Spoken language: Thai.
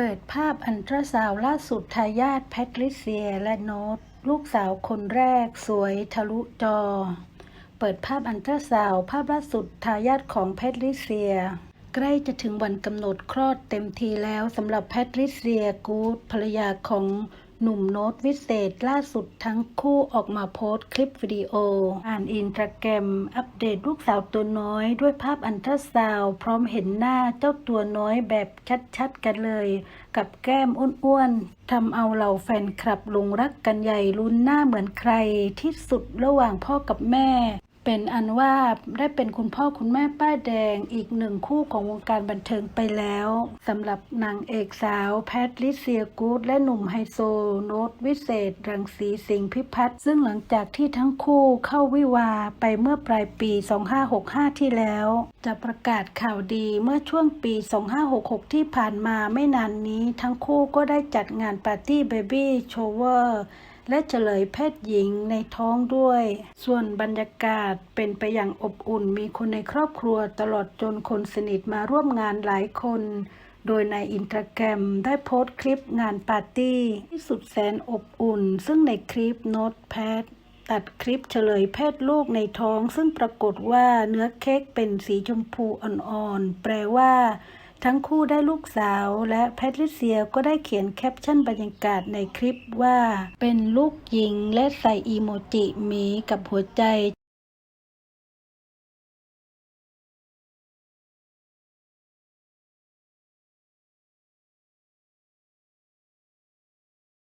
เปิดภาพอันตราซาวล่าสุดทายาทแพทริเซียและโนตลูกสาวคนแรกสวยทะลุจอ เปิดภาพอันตราซาวภาพล่าสุดทายาทของแพทริเซีย ใกล้จะถึงวันกำหนดคลอดเต็มทีแล้วสำหรับแพทริเซียกูดภรรยาของ หนุ่มโน้ตวิเศษล่าสุดทั้งคู่ออกมาโพสต์คลิปวิดีโอ อ่านอินสตาแกรมอัปเดตลูกสาวตัวน้อย ด้วยภาพอันตราซาวพร้อมเห็นหน้าเจ้าตัวน้อยแบบชัดๆ กันเลย กับแก้มอ้วนๆทำเอาเหล่าแฟนคลับหลงรักกันใหญ่ลุ้นหน้าเหมือนใครที่สุดระหว่างพ่อกับแม่ เป็นอันว่าได้เป็นคุณพ่อคุณแม่ป้ายแดงอีกหนึ่งคู่ของวงการบันเทิงไปแล้วสำหรับนางเอกสาวแพทริเซียกูดและหนุ่มไฮโซ โนตวิเศษ รังสีสิงห์พิพัฒน์ซึ่งหลังจากที่ทั้งคู่เข้าวิวาไปเมื่อปลายปี 2565 ที่แล้ว จะประกาศข่าวดีเมื่อช่วงปี 2566 ที่ผ่านมาไม่นานนี้ ทั้งคู่ก็ได้จัดงานปาร์ตี้เบบี้โชเวอร์ และเฉลยเพศหญิงในท้องด้วย ส่วนบรรยากาศเป็นไปอย่างอบอุ่น มีคนในครอบครัวตลอดจนคนสนิทมาร่วมงานหลายคน โดยในอินสตาแกรมได้โพสต์คลิปงานปาร์ตี้ที่สุดแสนอบอุ่น ซึ่งในคลิปโน้ตแพทตัดคลิปเฉลยเพศลูกในท้อง ซึ่งปรากฏว่าเนื้อเค้กเป็นสีชมพูอ่อนๆ แปลว่า ทั้งคู่ได้ลูกสาวและแพทริเซียก็ได้เขียนแคปชั่นบรรยากาศในคลิปว่า เป็นลูกหญิงและใส่อีโมจิหมีกับหัวใจ